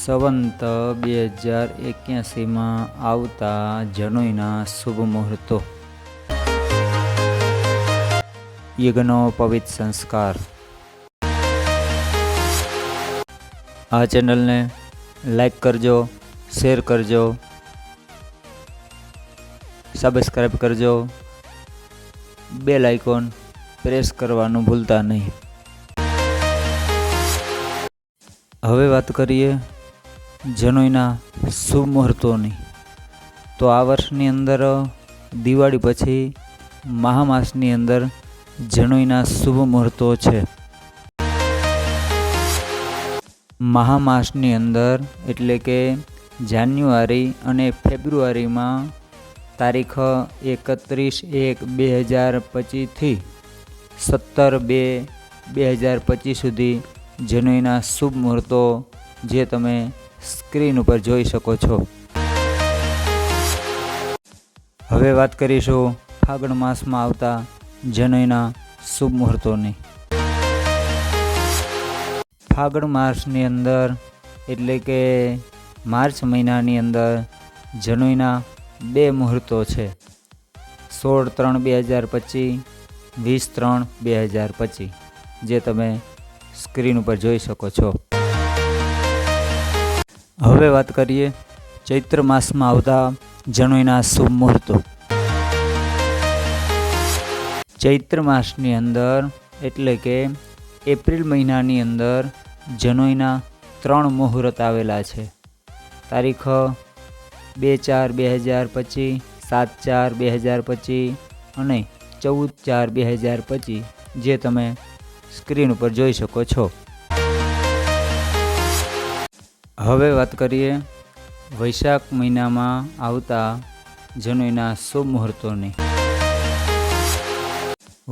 સંવંત બે હજાર એક્યાસીમાં આવતા જનોઈના શુભ મુહૂર્તો. યજ્ઞનો પવિત્ર સંસ્કાર. આ ચેનલને લાઈક કરજો, શેર કરજો સબસ્ક્રાઈબ કરજો, બેલ આઇકોન પ્રેસ કરવાનું ભૂલતા નહીં. હવે વાત કરીએ જનોઈના શુભ મુહૂર્તોની તો આ વર્ષની અંદર, દિવાળી પછી મહામાસની અંદર જનોઈના શુભ મુહૂર્તો છે. મહામાસની અંદર એટલે કે જાન્યુઆરી અને ફેબ્રુઆરીમાં તારીખ એકત્રીસ એક બે હજાર પચીસથી સત્તર બે બે હજાર પચીસ સુધી જનોઈના શુભ મુહૂર્તો જે તમે સ્ક્રીન ઉપર જોઈ શકો છો. હવે વાત કરીશું ફાગણ માસમાં આવતા જનોઈના શુભ મુહૂર્તોની. ફાગણ માસની અંદર એટલે કે માર્ચ મહિનાની અંદર જનોઈના બે મુહૂર્તો છે. સોળ ત્રણ બે હજાર પચીસ વીસ ત્રણ બે હજાર પચીસ જે તમે સ્ક્રીન ઉપર જોઈ શકો છો. હવે વાત કરીએ ચૈત્ર માસમાં આવતા જનોઈના શુભ મુહૂર્તો. ચૈત્ર માસની અંદર એટલે કે એપ્રિલ મહિનાની અંદર જનોઈના ત્રણ મુહૂર્ત આવેલા છે. તારીખ બે ચાર બે હજાર પચીસ, સાત ચાર બે હજાર પચીસ અને ચૌદ ચાર બે હજાર પચીસ જે તમે સ્ક્રીન ઉપર જોઈ શકો છો. હવે વાત કરીએ વૈશાખ મહિનામાં આવતા જનોઈના શુભ મુહૂર્તોની.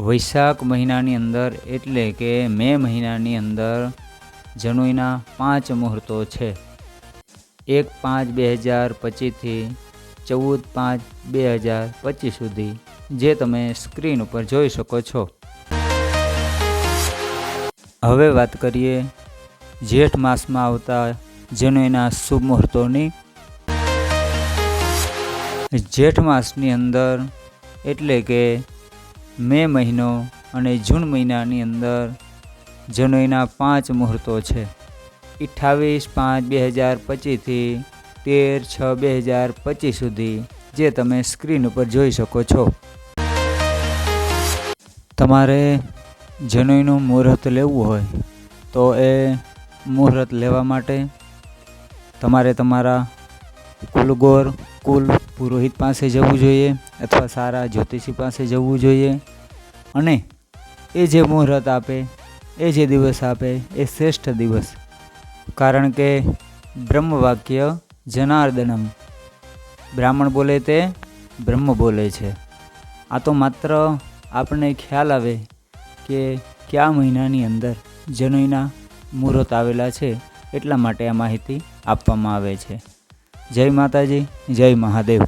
વૈશાખ મહિનાની અંદર એટલે કે મે મહિનાની અંદર જનોઈના પાંચ મુહૂર્તો છે. એક પાંચ બે હજાર પચીસથી ચૌદ પાંચ બે હજાર પચીસ સુધી જે તમે સ્ક્રીન ઉપર જોઈ શકો છો. હવે વાત કરીએ જેઠ માસમાં આવતા જનોઈના શુભ મુહૂર્તોની જેઠ માસની અંદર, એટલે કે મે મહિનો અને જૂન મહિનાની અંદર જનોઈના પાંચ મુહૂર્તો છે. અઠ્ઠાવીસ પાંચ બે હજાર પચીસથી તેર છ બે હજાર પચીસ સુધી જે તમે સ્ક્રીન ઉપર જોઈ શકો છો. તમારે જનોઈનું મુહૂર્ત લેવું હોય, તો એ મુહૂર્ત લેવા માટે તમારે તમારા કુલગોર કુલ પુરોહિત પાસે જવું જોઈએ અથવા સારા જ્યોતિષી પાસે જવું જોઈએ. અને એ જે મુહૂર્ત આપે, એ જે દિવસ આપે, એ શ્રેષ્ઠ દિવસ. કારણ કે બ્રહ્મવાક્ય જનાર્દનમ. બ્રાહ્મણ બોલે તે, બ્રહ્મ બોલે છે. આ તો માત્ર આપણને ખ્યાલ આવે કે કયા મહિનાની અંદર જનોઈના મુહૂર્ત આવેલા છે એટલા માટે આ માહિતી આપવામાં આવે છે. જય માતાજી જય મહાદેવ.